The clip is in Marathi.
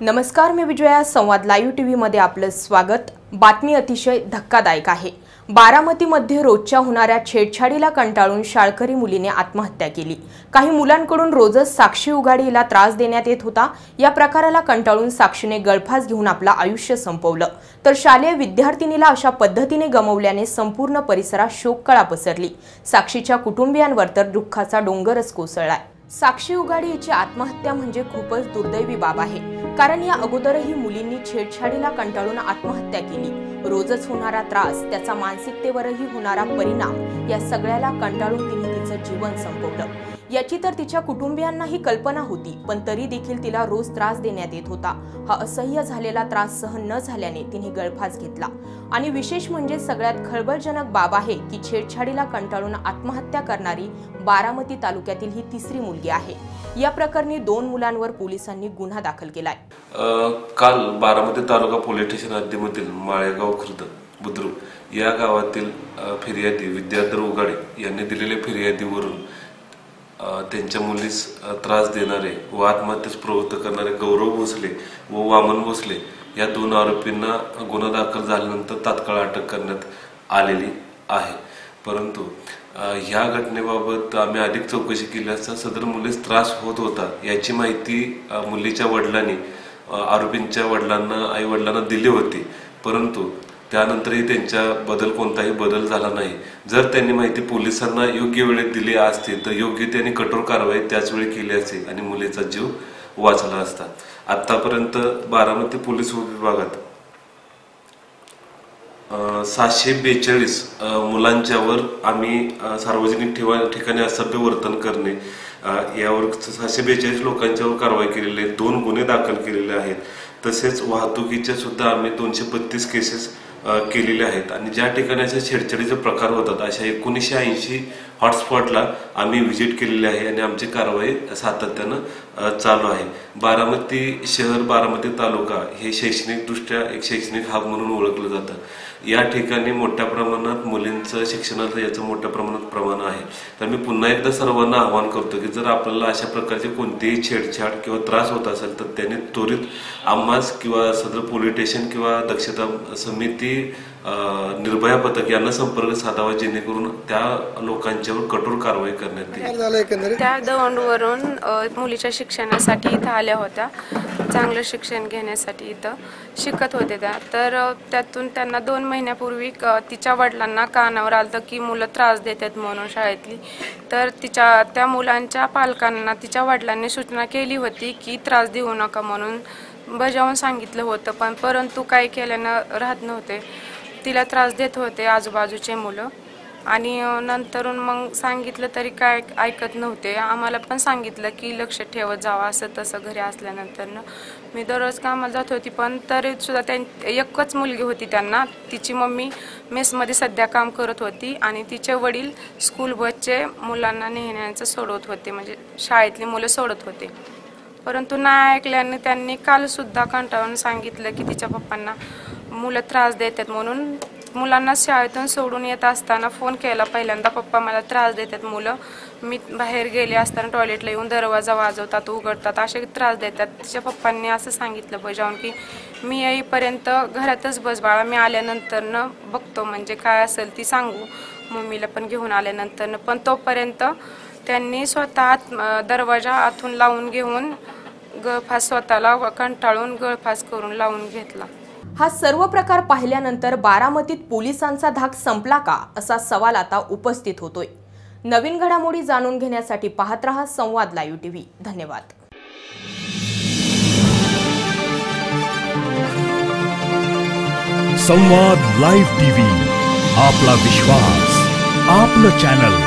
नमस्कार मी विजया. संवाद लाईव्ह टी व्हीमध्ये आपलं स्वागत. बातमी अतिशय धक्कादायक आहे. बारामतीमध्ये रोजच्या होणाऱ्या छेडछाडीला कंटाळून शाळकरी मुलीने आत्महत्या केली. काही मुलांकडून रोजच साक्षी उघाडीला त्रास देण्यात येत होता. या प्रकाराला कंटाळून साक्षीने गळफास घेऊन आपलं आयुष्य संपवलं. तर शालेय विद्यार्थिनीला अशा पद्धतीने गमवल्याने संपूर्ण परिसरात शोककळा पसरली. साक्षीच्या कुटुंबियांवर तर दुःखाचा डोंगरच कोसळलाय. साक्षी उघाडी हिची आत्महत्या म्हणजे खूपच दुर्दैवी बाब आहे. कारण या अगोदरही मुलींनी छेडछाडीला कंटाळून आत्महत्या केली. रोजच होणारा त्रास त्याचा मानसिकतेवरही होणारा परिणाम या सगळ्याला कंटाळून तिने तिचं जीवन संपवलं. याची तर तिच्या कुटुंबियांनाही कल्पना होती पण तरी देखील तिला रोज त्रास देण्यात येत होता. हा असह्य झालेला त्रास सहन न झाल्याने तिने गळफास घेतला. आणि विशेष म्हणजे सगळ्यात खळबळजनक बाब आहे की छेडछाडीला कंटाळून आत्महत्या करणारी बारामती तालुक्यातील ही तिसरी मुलगी आहे. या प्रकरणी दोन मुलांवर पोलिसांनी गुन्हा दाखल केलाय. काल बारामती तालुका पोलीस स्टेशन हद्दीमधील माळेगाव खुर्द बुद्रुक या गावातील फिर्यादी विद्याधर उगाडे यांनी दिलेल्या फिर्यादीवरून त्यांच्या मुलीस त्रास देणारे व आत्महत्येस प्रवृत्त करणारे गौरव भोसले व वामन भोसले या दोन आरोपींना गुन्हा दाखल झाल्यानंतर तात्काळ अटक करण्यात आलेली आहे. परंतु ह्या घटनेबाबत आम्ही अधिक चौकशी केली असता सदर मुलीस त्रास होत होता याची माहिती मुलीच्या वडिलांनी आरोपींच्या वडिलांना आई वडिलांना दिली होती. परंतु त्यानंतरही त्यांच्या बदल कोणताही बदल झाला नाही. जर त्यांनी माहिती पोलिसांना योग्य वेळेत दिली असती तर योग्य त्यांनी कठोर कारवाई त्याचवेळी केली असती आणि मुलीचा जीव वाचला असता. आतापर्यंत बारामती पोलीस विभागात सातशे बेचाळीस मुलांच्यावर आम्ही सार्वजनिक ठेवा ठिकाणी असभ्य वर्तन करणे यावर सातशे बेचाळीस लोकांच्यावर कारवाई केलेली आहे. दोन गुन्हे दाखल केलेले आहेत. तसेच वाहतुकीच्या सुद्धा आम्ही दोनशे बत्तीस केसेस केलेले आहेत. आणि ज्या ठिकाणी असे छेडछाडीचे प्रकार होतात अशा एकोणीसशे ऐंशी हॉटस्पॉटला आम्ही व्हिजिट केलेली आहे आणि आमची कारवाई सातत्यानं चालू आहे. बारामती शहर बारामती तालुका हे शैक्षणिकदृष्ट्या एक शैक्षणिक हब म्हणून ओळखलं जातं. या ठिकाणी मोठ्या प्रमाणात मुलींचं शिक्षणाचं याचं मोठ्या प्रमाणात प्रमाण आहे. तर मी पुन्हा एकदा सर्वांना आवाहन करतो की जर आपल्याला अशा प्रकारचे कोणतेही छेडछाड किंवा त्रास होत असेल तर त्याने त्वरित आम्हास किंवा सदर पोलीस स्टेशन किंवा दक्षता समिती अं, निर्भया पथक यांना संपर्क साधावा जेणेकरून त्या लोकांच्यावर कठोर कारवाई करण्यात येईल. त्या दौंडवरून मुलीच्या शिक्षणासाठी इथं आल्या होत्या. चांगलं शिक्षण घेण्यासाठी इथं शिकत होते त्या. तर त्यातून त्यांना दोन महिन्यापूर्वी तिच्या वडिलांना कानावर आलं की मुलं त्रास देतात म्हणून शाळेतली. तर तिच्या त्या मुलांच्या पालकांना तिच्या वडिलांनी सूचना केली होती की त्रास देऊ नका म्हणून बजावून सांगितलं होतं पण परंतु काय केल्यानं राहत नव्हते. तिला त्रास देत होते आजूबाजूचे मुलं. आणि नंतरून मग सांगितलं तरी काय ऐकत नव्हते. आम्हाला पण सांगितलं की लक्ष ठेवत जावं असं तसं घरी असल्यानंतरनं मी दररोज कामाला जात होती पण तरी सुद्धा त्यां एकच मुलगी होती त्यांना. तिची मम्मी मेसमध्ये सध्या काम करत होती आणि तिचे वडील स्कूल बसचे मुलांना नेण्याचं सोडवत होते म्हणजे शाळेतली मुलं सोडत होते. परंतु नाही ऐकल्याने त्यांनी कालसुद्धा कंटाळून सांगितलं की तिच्या पप्पांना मुलं त्रास देतात म्हणून मुलांना शाळेतून सोडून येत असताना फोन केला पहिल्यांदा पप्पा मला त्रास देतात मुलं. मी बाहेर गेले असताना टॉयलेटला येऊन दरवाजा वाजवतात उघडतात असे त्रास देतात. तिच्या पप्पांनी असं सांगितलं बजावून की मी येईपर्यंत घरातच बस बाळा. मी आल्यानंतरनं बघतो म्हणजे काय असेल ती सांगू मम्मीला पण घेऊन आल्यानंतरनं. पण तोपर्यंत त्यांनी स्वतः आत दरवाजा आतून लावून घेऊन गळफास स्वतःला कंटाळून गळफास करून लावून घेतला. हा सर्व प्रकार पाहिल्यानंतर बारामतीत पोलिसांचा धाक संपला का असा सवाल आता उपस्थित होतोय. नवीन घडामोडी जाणून घेण्यासाठी पाहत रहा संवाद लाईव्ह टीव्ही. धन्यवाद. संवाद लाईव्ह टीव्ही आपला विश्वास आपलं चॅनल.